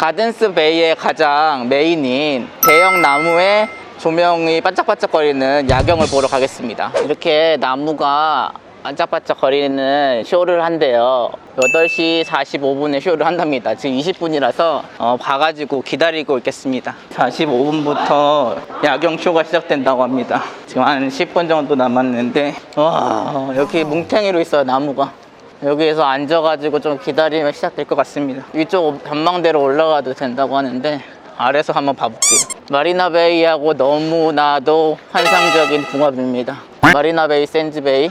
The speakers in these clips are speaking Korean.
가든스 베이의 가장 메인인 대형 나무에 조명이 반짝반짝거리는 야경을 보러 가겠습니다. 이렇게 나무가 반짝반짝 거리는 쇼를 한대요. 8시 45분에 쇼를 한답니다. 지금 20분이라서 어, 봐가지고 기다리고 있겠습니다. 45분부터 야경 쇼가 시작된다고 합니다. 지금 한 10분 정도 남았는데 와 여기 뭉탱이로 있어요 나무가. 여기에서 앉아가지고 좀 기다리면 시작될 것 같습니다. 위쪽 전망대로 올라가도 된다고 하는데 아래서 한번 봐볼게요. 마리나베이하고 너무나도 환상적인 궁합입니다. 마리나베이, 샌즈베이.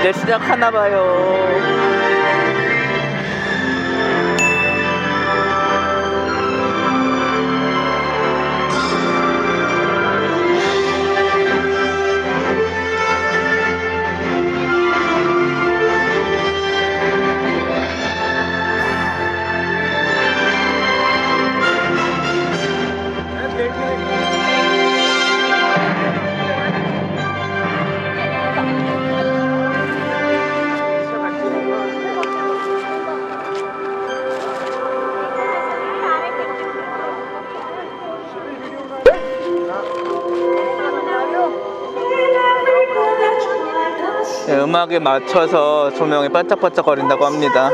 이제 시작하나 봐요. 음악에 맞춰서 조명이 반짝반짝 거린다고 합니다.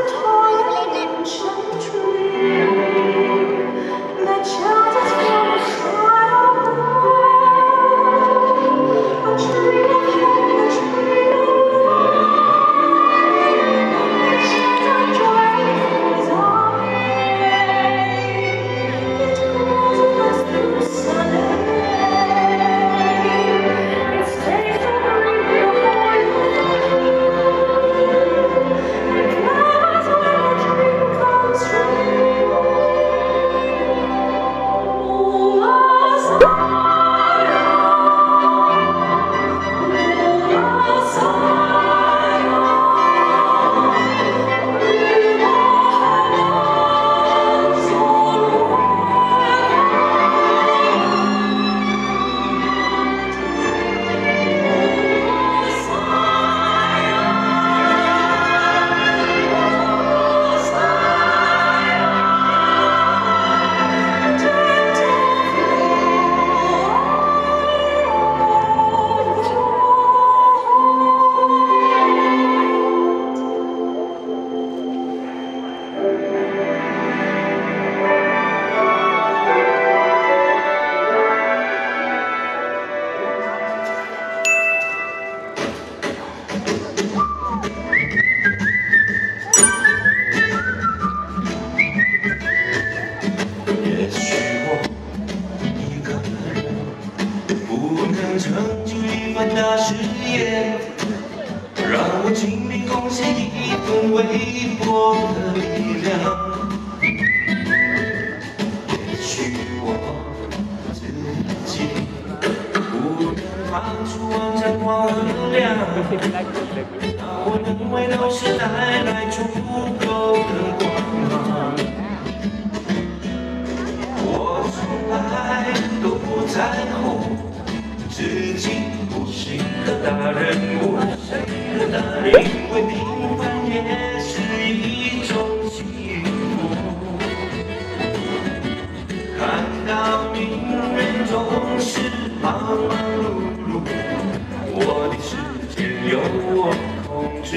自己不是一个大人物，因为平凡也是一种幸福。看到名人总是忙忙碌碌，我的时间由我控制，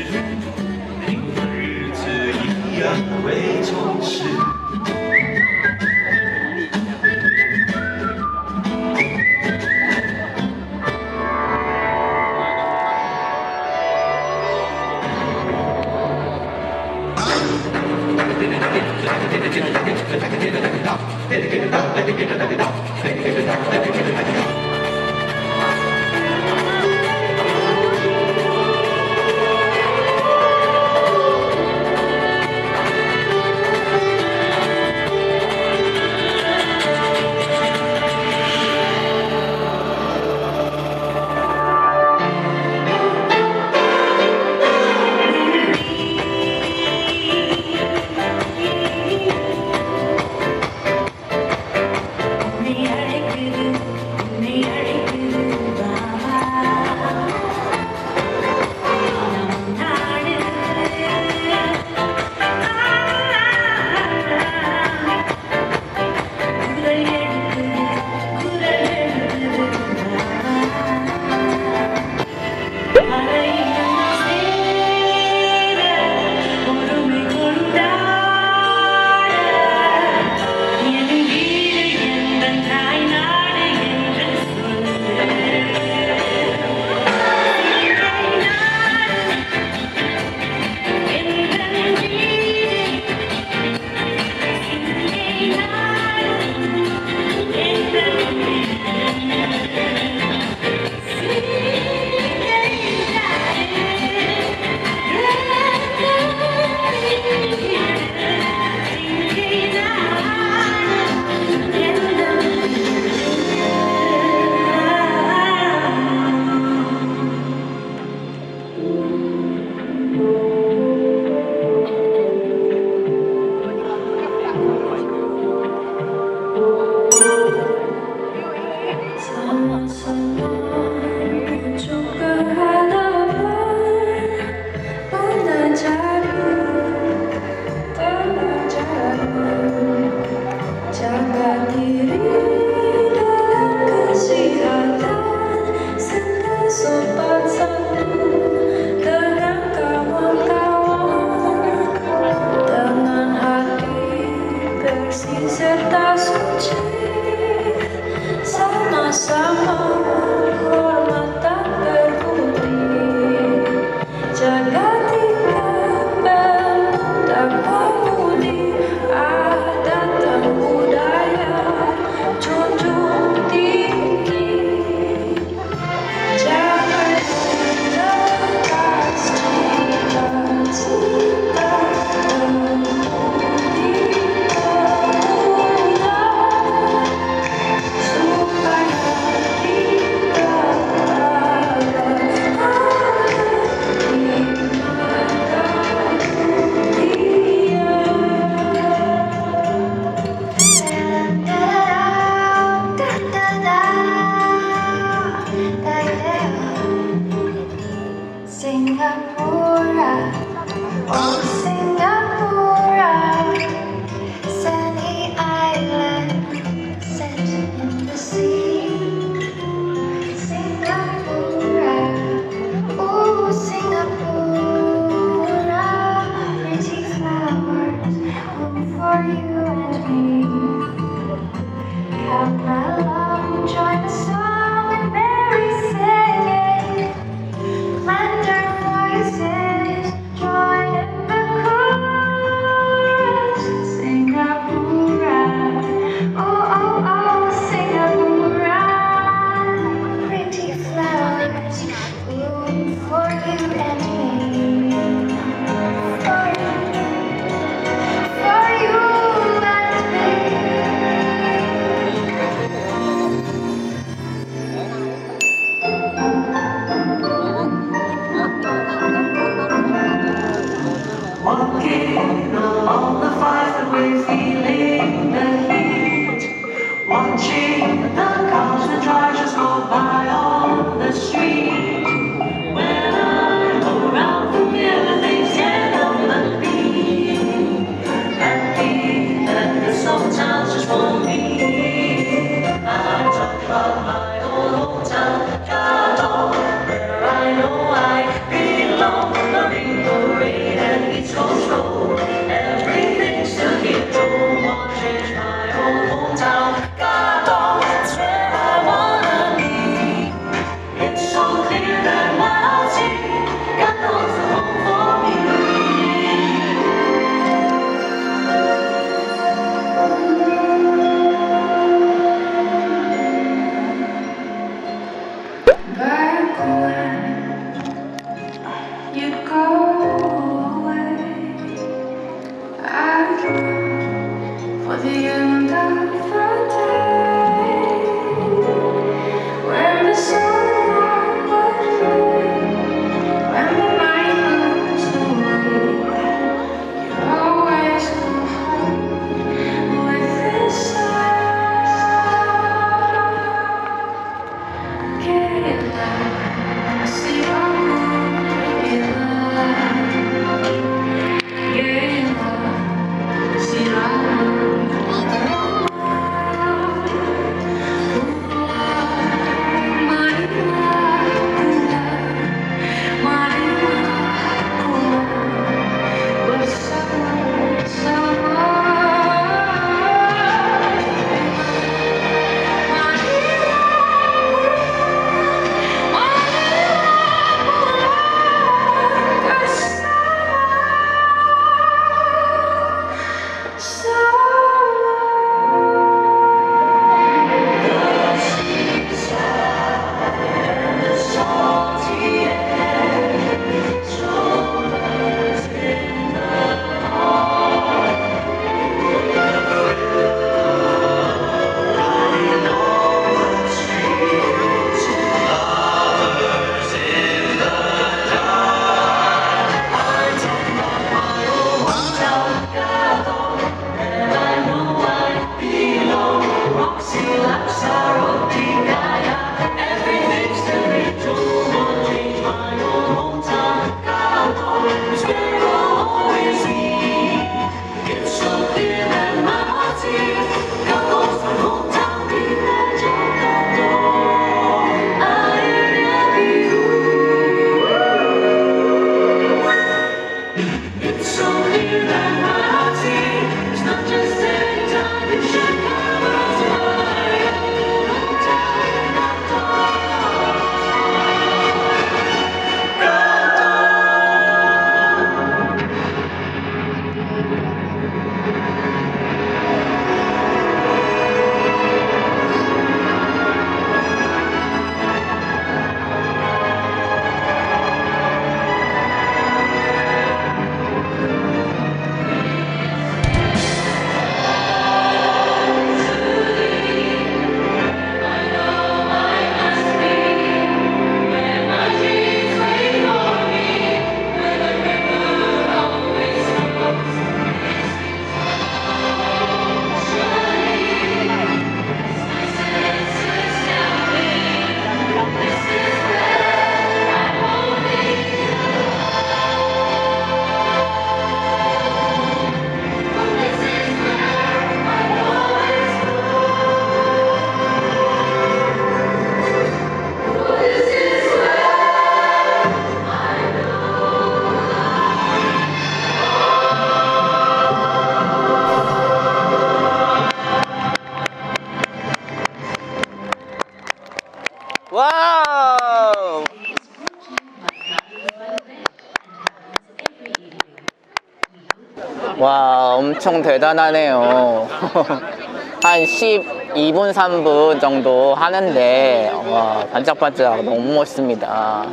와, 엄청 대단하네요. 한 12분, 3분 정도 하는데, 와, 반짝반짝 너무 멋있습니다.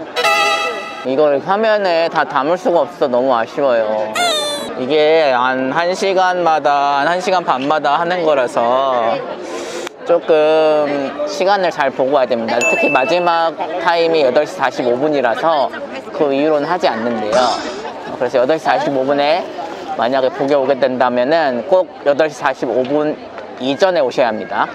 이걸 화면에 다 담을 수가 없어서 너무 아쉬워요. 이게 한 1시간마다, 한 1시간 반마다 하는 거라서 조금 시간을 잘 보고 와야 됩니다. 특히 마지막 타임이 8시 45분이라서 그 이후로는 하지 않는데요. 그래서 8시 45분에 만약에 보게 오게 된다면은 꼭 8시 45분 이전에 오셔야 합니다.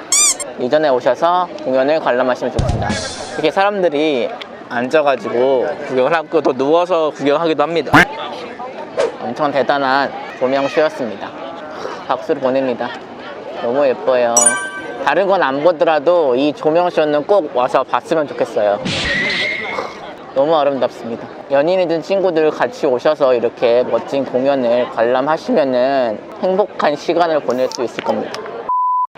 이전에 오셔서 공연을 관람하시면 좋습니다. 이렇게 사람들이 앉아가지고 구경을 하고 또 누워서 구경하기도 합니다. 엄청 대단한 조명쇼였습니다. 박수를 보냅니다. 너무 예뻐요. 다른 건 안 보더라도 이 조명쇼는 꼭 와서 봤으면 좋겠어요. 너무 아름답습니다. 연인이든 친구들 같이 오셔서 이렇게 멋진 공연을 관람하시면은 행복한 시간을 보낼 수 있을 겁니다.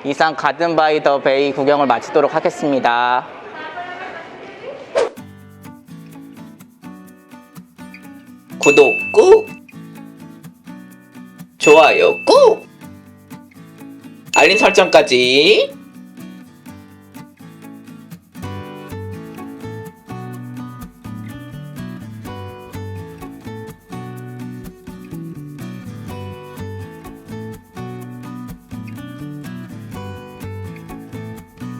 이상 가든 바이 더 베이 구경을 마치도록 하겠습니다. 구독 꾹! 좋아요 꾹! 알림 설정까지